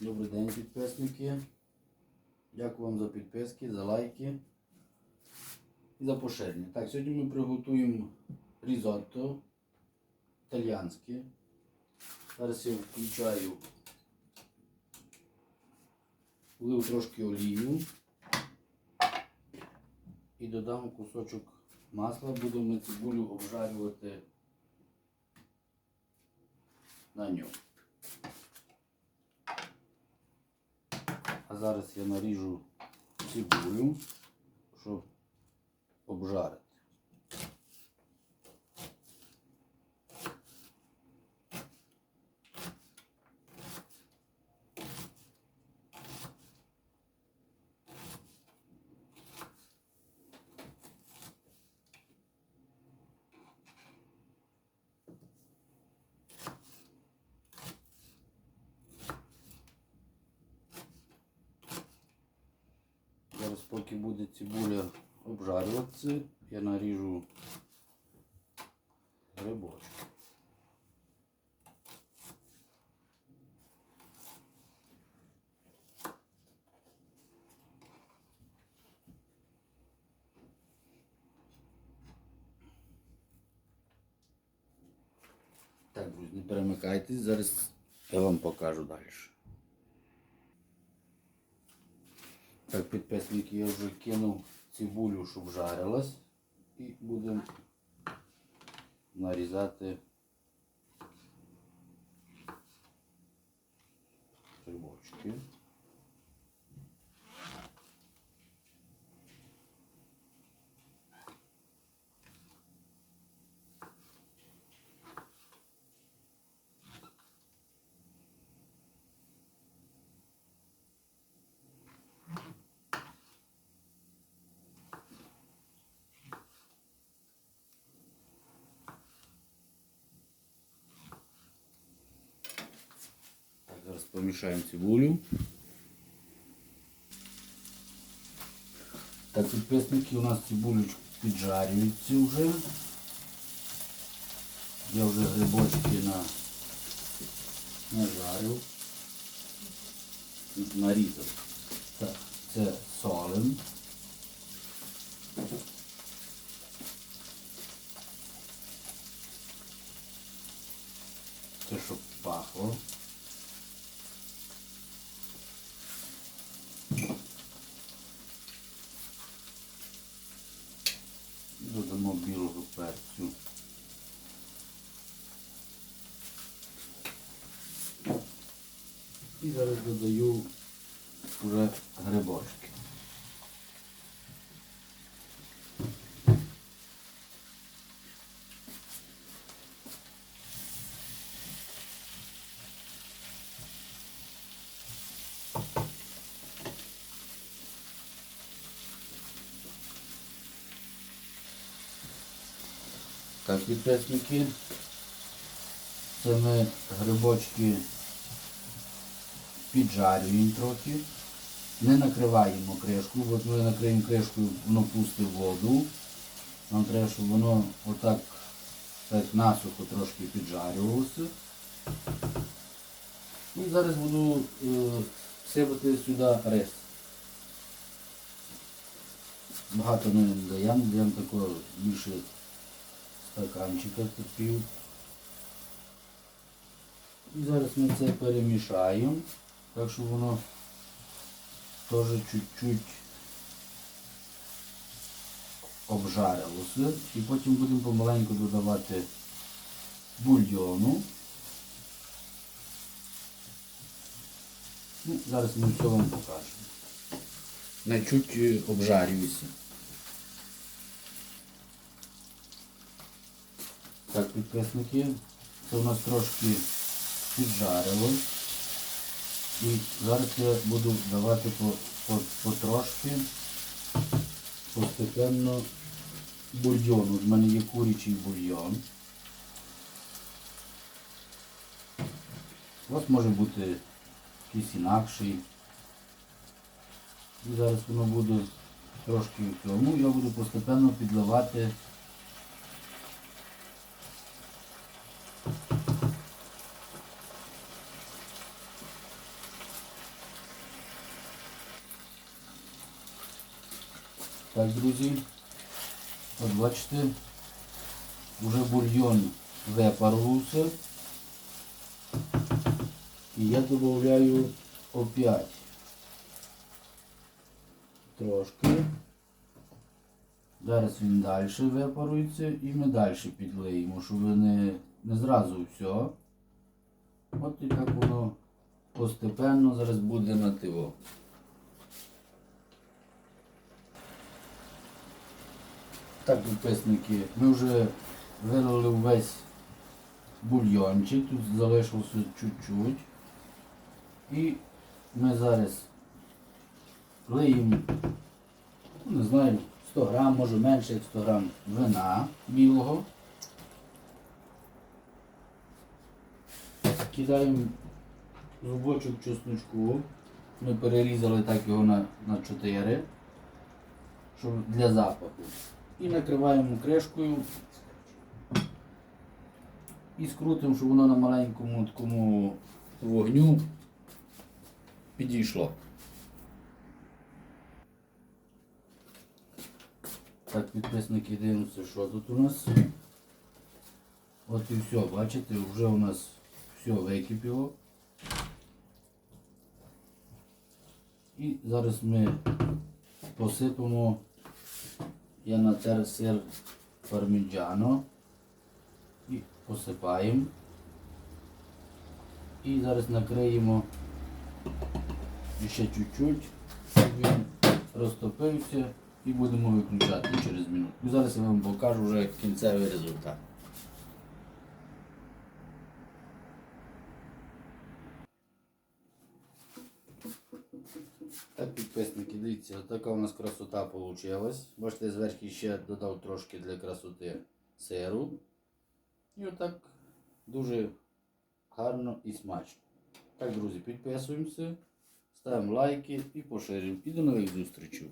Добрий день, підписники. Дякую вам за підписки, за лайки і за поширення. Так, сьогодні ми приготуємо різотто італіянське. Зараз я включаю влив трошки олію і додам кусочок масла. Будемо цибулю обжарювати на ньому. А зараз я наріжу цибулю, щоб обжарити. Зараз поки буде цибуля обжарюватися, я наріжу грибочки. Так, друзі, не перемикайтесь, зараз я вам покажу далі. Так, підписники, я вже кинув цибулю, щоб жарилась. І будемо нарізати грибочки. Так, зараз помішаємо цибулю. Так, підписники, у нас цибулечку піджарюється вже. Я вже грибочки на... нажарив. Нарізав. Так, це солим. Це щоб пахло. Додамо білого перцю. І зараз додаю вже грибочки. Так, підписники. Це ми грибочки піджарюємо трохи. Не накриваємо кришку, бо ми накриємо кришку, воно пустить воду. Нам треба, щоб воно отак так насухо трошки піджарювалося. І зараз буду е, сипати сюди рис. Багато не даємо, даємо такого більше стаканчика пів. І зараз ми це перемішаємо, так щоб воно теж чуть-чуть обжарилося. І потім будемо помаленьку додавати бульйону. Ну, зараз ми все вам покажемо. Не чуть е, обжарюється. Так, підписники, це у нас трошки піджарилось. І зараз я буду давати по, по, потрошки постепенно бульйону. У мене є курячий бульйон. У вас може бути якийсь інакший. І зараз воно буде трошки в цьому. Я буду постепенно підливати Так, друзі. От бачите, вже бульйон випарувався. І я додаю опять трошки. Зараз він далі випарується і ми далі підлиємо, щоб не, не зразу все. От і так воно постепенно зараз буде на тиво. Так, підписники, ми вже вилили весь бульйончик, тут залишилося чуть-чуть. І ми зараз лиємо, ну, не знаю, 100 грам, може менше як 100 грам вина білого. Кидаємо зубочок чесночку. Ми перерізали так його на, на 4, щоб для запаху. І накриваємо кришкою і скрутимо, щоб воно на маленькому такому вогню підійшло. Так, підписники дивимося, що тут у нас. От і все, бачите, вже у нас все википіло. І зараз ми посипемо я сир парміджано і посипаємо. І зараз накриємо ще чуть-чуть, щоб він розтопився і будемо виключати через минуту. Зараз я вам покажу вже кінцевий результат. Так, підписники, дивіться, така у нас красота вийшла. Бачите, зверху ще додав трошки для красоти сиру. І отак дуже гарно і смачно. Так, друзі, підписуємося, ставимо лайки і поширюємо. І до нових зустрічей.